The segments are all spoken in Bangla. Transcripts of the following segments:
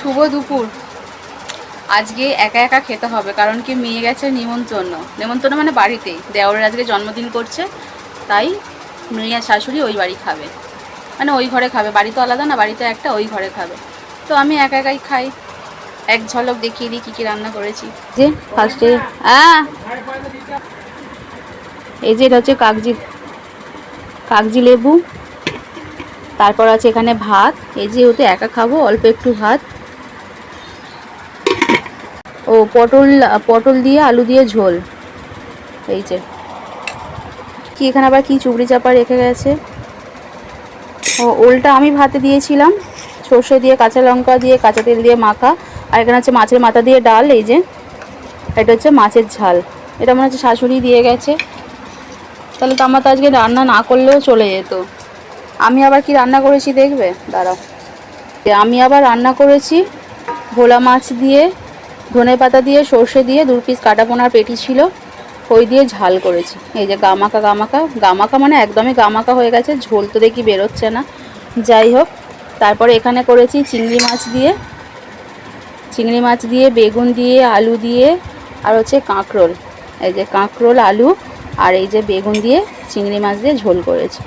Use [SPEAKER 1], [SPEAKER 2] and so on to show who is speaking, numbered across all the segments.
[SPEAKER 1] শুভ দুপুর। আজকে একা একা খেতে হবে, কারণ কি মেয়ে গেছে নিমন্ত্রণ। নিমন্ত্রণ মানে বাড়িতেই। দেওরের আজকে জন্মদিন করছে, তাই মেয়ে আর শাশুড়ি ওই বাড়ি খাবে। মানে ওই ঘরে খাবে। বাড়ি তো আলাদা না বাড়িতে একটা, ওই ঘরে খাবে। তো আমি একা একাই খাই। এক ঝলক দেখিয়ে দিই কী কী রান্না করেছি। যে ফার্স্টে হ্যাঁ এই যে এটা হচ্ছে কাগজি কাগজি লেবু। তারপর আছে এখানে ভাত। এই যে ওতে একা খাব, অল্প একটু ভাত। ও, পটল পটল দিয়ে আলু দিয়ে ঝোল। এই যে। কি, এখানে আবার কি চুবড়ি চাপা রেখে গেছে? ও, ওলটা আমি ভাতে দিয়েছিলাম। সর্ষে দিয়ে, কাঁচা লঙ্কা দিয়ে, কাঁচা তেল দিয়ে মাখা। আর এখানে হচ্ছে মাছের মাথা দিয়ে ডাল, এই যে। এটা হচ্ছে মাছের ঝাল। এটা মনে হচ্ছে শাশুড়ি দিয়ে গেছে। তাহলে তো আমার তো আজকে রান্না না করলেও চলে যেত। আমি আবার কি রান্না করেছি দেখবে? দাঁড়াও। আমি আবার রান্না করেছি ভোলা মাছ দিয়ে ধনে পাতা দিয়ে, সর্ষে দিয়ে দু পিস কাটা পোনার পেটি ছিল, ওই দিয়ে ঝাল করেছি। এই যে গামাকা গামাকা। গামাকা মানে একদমই গামাকা হয়ে গেছে, ঝোল তো দেখি বেরোচ্ছে না। যাই হোক, তারপরে এখানে করেছি চিংড়ি মাছ দিয়ে। চিংড়ি মাছ দিয়ে, বেগুন দিয়ে, আলু দিয়ে, আর হচ্ছে কাঁকরোল। এই যে কাঁকরোল, আলু, আর এই যে বেগুন দিয়ে চিংড়ি মাছ দিয়ে ঝোল করেছি।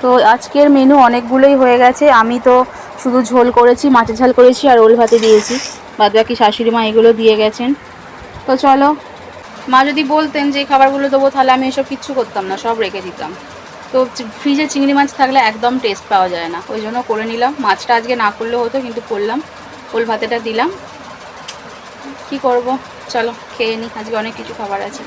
[SPEAKER 1] তো আজকের মেনু অনেকগুলোই হয়ে গেছে। আমি তো শুধু ঝোল করেছি, মাছের ঝাল করেছি, আর ওল ভাতে দিয়েছি। বাদ বাকি শাশুড়ি মা এগুলো দিয়ে গেছেন। তো চলো, মা যদি বলতেন যে, খাবারগুলো দেবো, তাহলে আমি এসব কিচ্ছু করতাম না, সব রেখে দিতাম। তো ফ্রিজে চিংড়ি মাছ থাকলে একদম টেস্ট পাওয়া যায় না। ওই জন্য করে নিলাম। মাছটা আজকে না করলেও হতো, কিন্তু করলাম। ওল ভাতেটা দিলাম। কি করব? চলো, খেয়ে নিই আজকে অনেক কিছু খাবার আছে।